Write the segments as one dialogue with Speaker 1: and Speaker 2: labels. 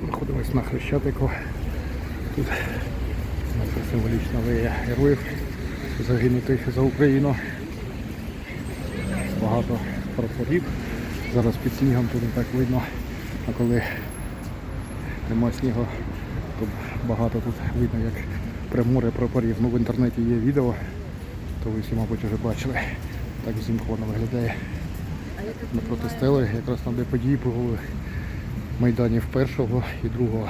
Speaker 1: Знаходимось на Хрещатику. Тут символічна алея героїв, загинутих за Україну. Багато прапорів. Зараз під снігом тут не так видно, а коли нема снігу, то багато тут видно, як приморе прапорів. Ну, в інтернеті є відео, то ви всі, мабуть, вже бачили. Так взимку воно виглядає. Напроти стели, якраз там, де події були майданів першого і другого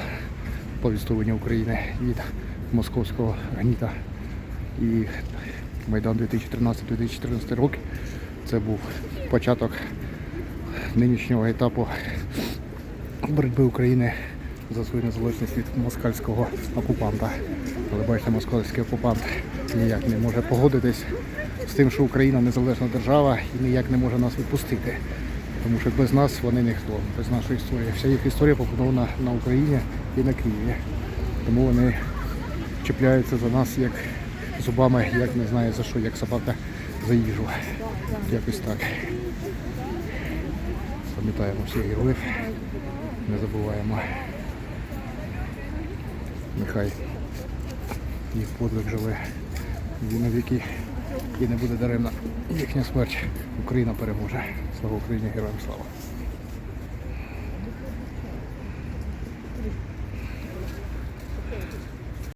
Speaker 1: повістування України від московського гніта. І Майдан 2013-2014 роки це був початок нинішнього етапу боротьби України за свою незалежність від москальського окупанта. Але бачите, московський окупант ніяк не може погодитись з тим, що Україна незалежна держава і ніяк не може нас відпустити. Тому що без нас вони ніхто, без нашої історії. Вся їх історія побудована на Україні і на Києві. Тому вони чіпляються за нас як зубами, як не знаю за що, як собака за їжу. Якось так. Пам'ятаємо всіх героїв, не забуваємо. Нехай їх подвиг живе і навіки і не буде даремна їхня смерть. Україна переможе. Слава Україні, героям слава!